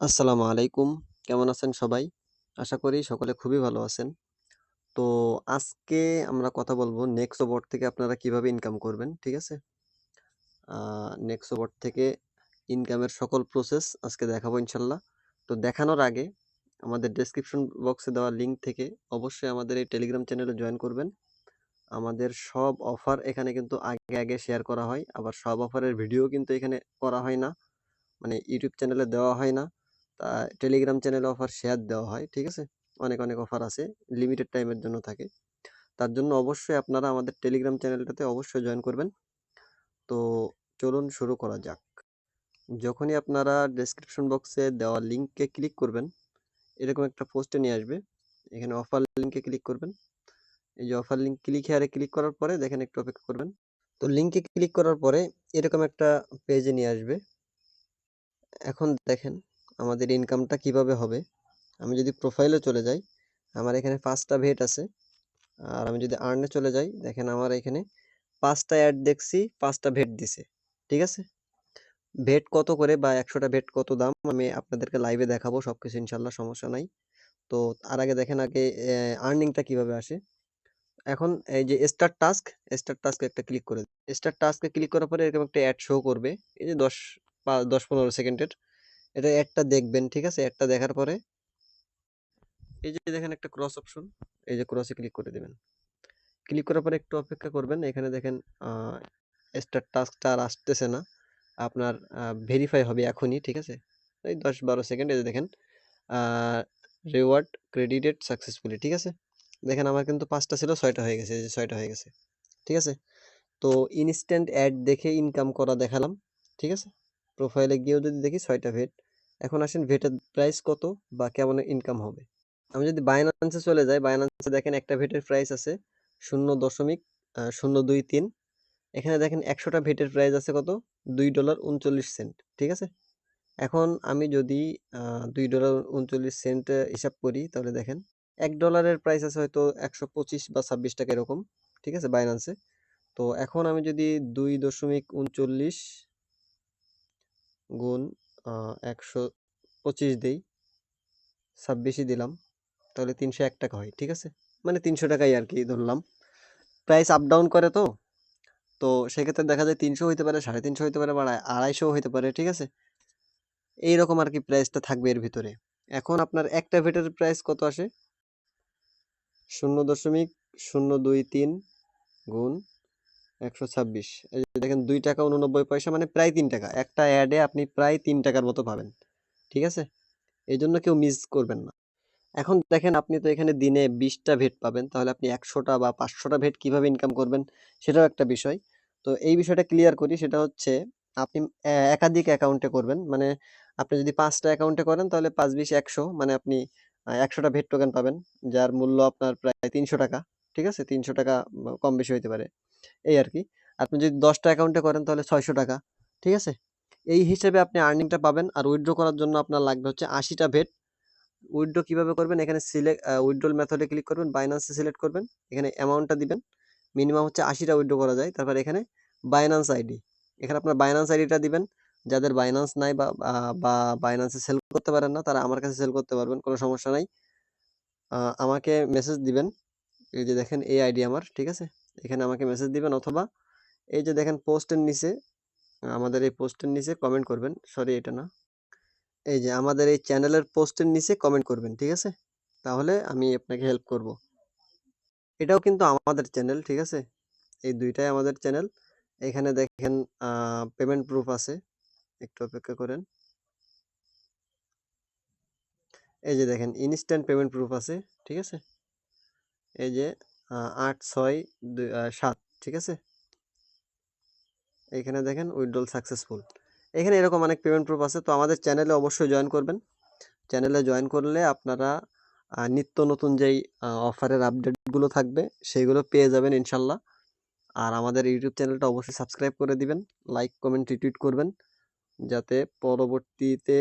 আসসালামু আলাইকুম। কেমন আছেন সবাই? আশা করি সকলে খুবই ভালো আছেন। তো আজকে আমরা কথা বলব নেক্সোবট থেকে আপনারা কীভাবে ইনকাম করবেন, ঠিক আছে? আ নেক্সোবট থেকে ইনকামের সকল প্রসেস আজকে দেখাবো ইনশাল্লাহ। তো দেখানোর আগে আমাদের ডেসক্রিপশন বক্সে দেওয়া লিঙ্ক থেকে অবশ্যই আমাদের এই টেলিগ্রাম চ্যানেলে জয়েন করবেন। আমাদের সব অফার এখানে কিন্তু আগে, আগে শেয়ার করা হয়। আবার সব অফারের ভিডিও কিন্তু এখানে করা হয় না। মানে ইউটিউব চ্যানেলে দেওয়া হয় না। তা টেলিগ্রাম চ্যানেলে অফার শেয়ার দেওয়া হয়, ঠিক আছে? অনেক, অনেক অফার আছে। লিমিটেড টাইমের জন্য থাকে। তার জন্য অবশ্যই আপনারা আমাদের টেলিগ্রাম চ্যানেলটাতে অবশ্যই জয়েন করবেন। তো চলুন শুরু করা যাক। যখনই আপনারা ডেসক্রিপশন বক্সে দেওয়া লিঙ্কে ক্লিক করবেন, এরকম একটা পোস্টে নিয়ে আসবে। এখানে অফার লিঙ্কে ক্লিক করবেন। এই যে অফার লিঙ্ক ক্লিক হেয়ারে ক্লিক করার পরে দেখেন একটু অপেক্ষা করবেন। তো লিঙ্কে ক্লিক করার পরে এরকম একটা পেজে নিয়ে আসবে। এখন দেখেন আমাদের ইনকামটা কীভাবে হবে। আমি যদি প্রোফাইলে চলে যাই, আমার এখানে পাঁচটা ভেট আছে। আর আমি যদি আর্নে চলে যাই, দেখেন আমার এখানে পাঁচটা অ্যাড দেখছি, পাঁচটা ভেট দিছে। ঠিক আছে? ভেট কত করে বা একশোটা ভেট কত দাম আমি আপনাদেরকে লাইভে দেখাবো সব কিছু ইনশাআল্লাহ সমস্যা নাই। তো তার আগে দেখেন আগে আর্নিংটা কীভাবে আসে। এখন এই যে স্টার টাস্ক, স্টার টাস্কে একটা ক্লিক করে স্টার টাস্কে ক্লিক করার পরে এরকম একটা অ্যাড শো করবে। এই যে ১০ পা ১০-১৫ সেকেন্ডের। এটা একটা দেখবেন, ঠিক আছে? একটা দেখার পরে এই যে দেখেন একটা ক্রস অপশন, এই যে ক্রসে ক্লিক করে দেবেন ক্লিক করার পরে একটু অপেক্ষা করবেন। এখানে দেখেন স্টার টাস্কটা আর আসতেছে না। আপনার ভেরিফাই হবে এখনই, ঠিক আছে? এই দশ বারো সেকেন্ড এই যে দেখেন রিওয়ার্ড ক্রেডিটেড সাকসেসফুলি, ঠিক আছে? দেখেন আমার কিন্তু পাঁচটা ছিল ছয়টা হয়ে গেছে। এই যে ছয়টা হয়ে গেছে। ঠিক আছে? তো ইনস্ট্যান্ট অ্যাড দেখে ইনকাম করা দেখালাম। ঠিক আছে? প্রোফাইলে গিয়েও যদি দেখি ছয়টা ভেট। এখন আসেন ভেটের প্রাইস কত বা কেমন ইনকাম হবে। আমি যদি বাইন্যান্সে চলে যাই, বাইন্যান্সে দেখেন একটা ভেটের প্রাইস আছে 0.023 এখানে দেখেন একশোটা ভেটের প্রাইস আছে কত? $2.39 ঠিক আছে? এখন আমি যদি দুই ডলার $2.39 হিসাব করি তাহলে দেখেন এক ডলারের প্রাইস আছে হয়তো ১২৫ বা ২৬ টাকা এরকম। ঠিক আছে? বাইন্যান্সে। তো এখন আমি যদি ২.৩৯ গুণ আ ১২৫ দেই, ২৬ই দিলাম। তাহলে ৩০১ টাকা হয়। ঠিক আছে? মানে ৩০০ টাকাই আরকি ধরলাম। প্রাইস আপ ডাউন করে তো। তো সেক্ষেত্রে দেখা যায় ৩০০ হইতে পারে, ৩৫০ হইতে পারে বা ২৫০ হইতে পারে। ঠিক আছে? এইরকম আরকি প্রাইসটা থাকবে এর ভিতরে। এখন আপনার একটা ভেটের প্রাইস কত আসে? 0.023 গুণ ১২৬ এই যে দেখেন ৳২.৮৯ মানে প্রায় তিন টাকা একটা অ্যাডে আপনি প্রায় তিন টাকার মতো পাবেন। ঠিক আছে? এই জন্য কেউ মিস করবেন না। এখন দেখেন আপনি তো এখানে দিনে ২০ টা ভেট পাবেন। তাহলে আপনি ১০০ টা বা ৫০০ টা ভেট কীভাবে ইনকাম করবেন, সেটাও একটা বিষয়। তো এই বিষয়টা ক্লিয়ার করি, সেটা হচ্ছে আপনি একাধিক অ্যাকাউন্টে করবেন। মানে আপনি যদি ৫ টা অ্যাকাউন্টে করেন, তাহলে ৫ ২০ ১০০ মানে আপনি, আ ১০০ টা ভেট টোকেন পাবেন। যার মূল্য আপনার প্রায় ৳৩০০ ঠিক আছে? ৳৩০০ কম বেশি হইতে পারে। এই আরকি। আপনি যদি ১০ টা অ্যাকাউন্টে করেন তাহলে ৳৬০০ ঠিক আছে? এই হিসেবে আপনি আর্নিংটা পাবেন। আর উইথড্র করার জন্য আপনার লাগবে হচ্ছে ৮০ টা ভেট। উইথড্র কীভাবে করবেন? এখানে সিলেক্ট আ উইথড্রল মেথডে ক্লিক করবেন, বাইন্যান্সে সিলেক্ট করবেন। এখানে অ্যামাউন্টটা দিবেন। মিনিমাম হচ্ছে ৮০ টা উইথড্র করা যায়। তারপর এখানে বাইন্যান্স আইডি। এখানে আপনার বাইন্যান্স আইডিটা দিবেন। যাদের বাইন্যান্স নাই বা বা বাইন্যান্সে সেল করতে পারেন না তারা আমার কাছে সেল করতে পারবেন। কোনো সমস্যা নাই। আমাকে মেসেজ দিবেন। এই যে দেখেন এই আইডি আমার, ঠিক আছে? এখানে আমাকে মেসেজ দিবেন অথবা এই যে দেখেন পোস্টের নিচে আমাদের এই পোস্টের নিচে কমেন্ট করবেন। সরি এটা না। এই যে আমাদের এই চ্যানেলের পোস্টের নিচে কমেন্ট করবেন। ঠিক আছে? তাহলে আমি আপনাকে হেল্প করব। এটাও কিন্তু আমাদের চ্যানেল, ঠিক আছে? এই দুইটাই আমাদের চ্যানেল। এখানে দেখেন পেমেন্ট প্রুফ আছে। একটু অপেক্ষা করেন। এই যে দেখেন ইনস্ট্যান্ট পেমেন্ট প্রুফ আছে। ঠিক আছে? এই যে আ ৮ ৬ ২ আ ৭ ঠিক আছে? এখানে দেখেন উইথড্রল সাকসেসফুল। এখানে এরকম অনেক পেমেন্ট প্রুফ আছে। তো আমাদের চ্যানেলে অবশ্যই জয়েন করবেন। চ্যানেলে জয়েন করলে আপনারা নিত্য নতুন যেই অফারের আপডেটগুলো থাকবে সেগুলো পেয়ে যাবেন ইনশাল্লাহ। আর আমাদের ইউটিউব চ্যানেলটা অবশ্যই সাবস্ক্রাইব করে দিবেন। লাইক, কমেন্ট, রিটুইট করবেন। যাতে পরবর্তীতে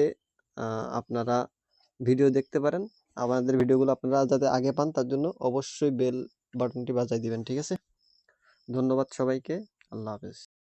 আপনারা ভিডিও দেখতে পারেন। আমাদের ভিডিওগুলো আপনারা যাতে আগে পান তার জন্য অবশ্যই বেল বাটনটি বাজাই দিবেন। ঠিক আছে? ধন্যবাদ সবাইকে। আল্লাহ হাফেজ।